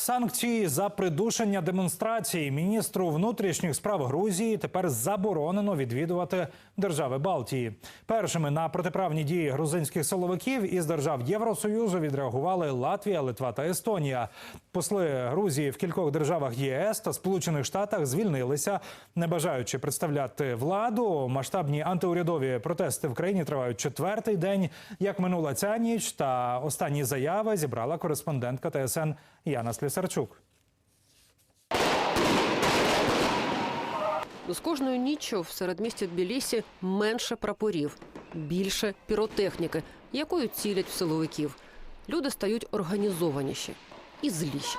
Санкції за придушення демонстрації міністру внутрішніх справ Грузії тепер заборонено відвідувати держави Балтії. Першими на протиправні дії грузинських силовиків із держав Євросоюзу відреагували Латвія, Литва та Естонія. Посли Грузії в кількох державах ЄС та Сполучених Штатах звільнилися, не бажаючи представляти владу. Масштабні антиурядові протести в країні тривають четвертий день. Як минула ця ніч, та останні заяви зібрала кореспондентка ТСН Яна Слісарчук. З кожною ніччю в середмісті Тбілісі менше прапорів, більше піротехніки, якою цілять в силовиків. Люди стають організованіші і зліші.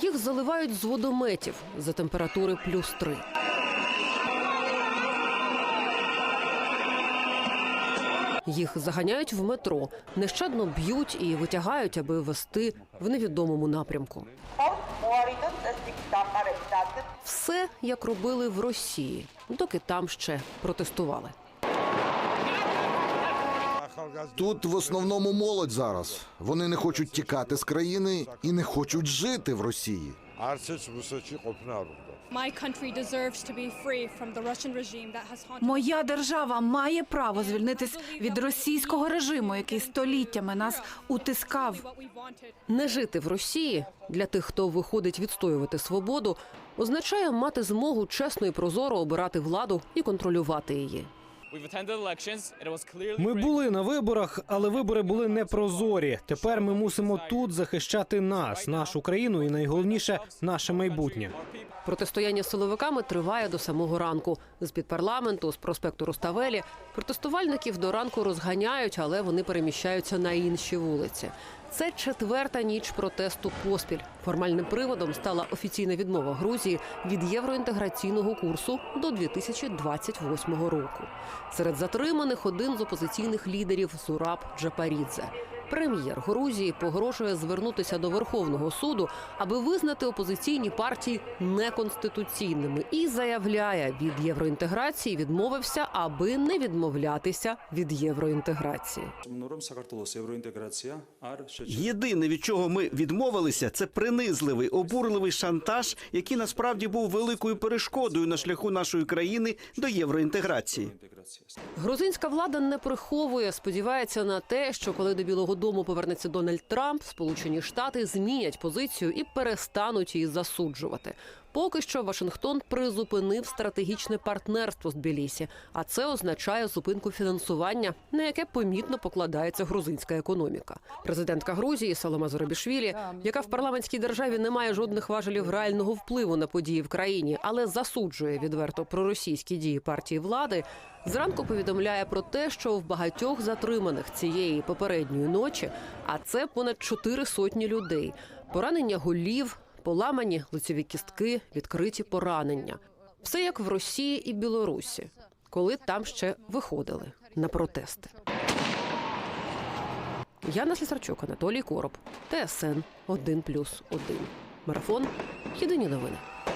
Їх заливають з водометів за температури плюс три. Їх заганяють в метро, нещадно б'ють і витягають, аби вести в невідомому напрямку. Все як робили в Росії, доки там ще протестували. Тут в основному молодь зараз. Вони не хочуть тікати з країни і не хочуть жити в Росії. Моя держава має право звільнитись від російського режиму, який століттями нас утискав. Не жити в Росії для тих, хто виходить відстоювати свободу, означає мати змогу чесно і прозоро обирати владу і контролювати її. Ми були на виборах, але вибори були непрозорі. Тепер ми мусимо тут захищати нас, нашу країну і найголовніше наше майбутнє. Протистояння з силовиками триває до самого ранку. З під парламенту, з проспекту Руставелі, протестувальників до ранку розганяють, але вони переміщаються на інші вулиці. Це четверта ніч протесту поспіль. Формальним приводом стала офіційна відмова Грузії від євроінтеграційного курсу до 2028 року. Серед затриманих один з опозиційних лідерів Зураб Джапарідзе. Прем'єр Грузії погрожує звернутися до Верховного суду, аби визнати опозиційні партії неконституційними і заявляє, від євроінтеграції відмовився, аби не відмовлятися від євроінтеграції. Єдине, від чого ми відмовилися, це принизливий обурливий шантаж, який насправді був великою перешкодою на шляху нашої країни до євроінтеграції. Грузинська влада не приховує, сподівається на те, що коли до білого Дому повернеться Дональд Трамп, Сполучені Штати змінять позицію і перестануть її засуджувати. Поки що Вашингтон призупинив стратегічне партнерство з Тбілісі, а це означає зупинку фінансування, на яке помітно покладається грузинська економіка. Президентка Грузії Салома Зоробішвілі, яка в парламентській державі не має жодних важелів реального впливу на події в країні, але засуджує відверто проросійські дії партії влади. Зранку повідомляє про те, що в багатьох затриманих цієї попередньої ночі, а це понад чотири сотні людей, поранення голів, поламані лицеві кістки, відкриті поранення. Все як в Росії і Білорусі, коли там ще виходили на протести. Яна Слісарчук, Анатолій Короб, ТСН 1+,1. Марафон. Єдині новини.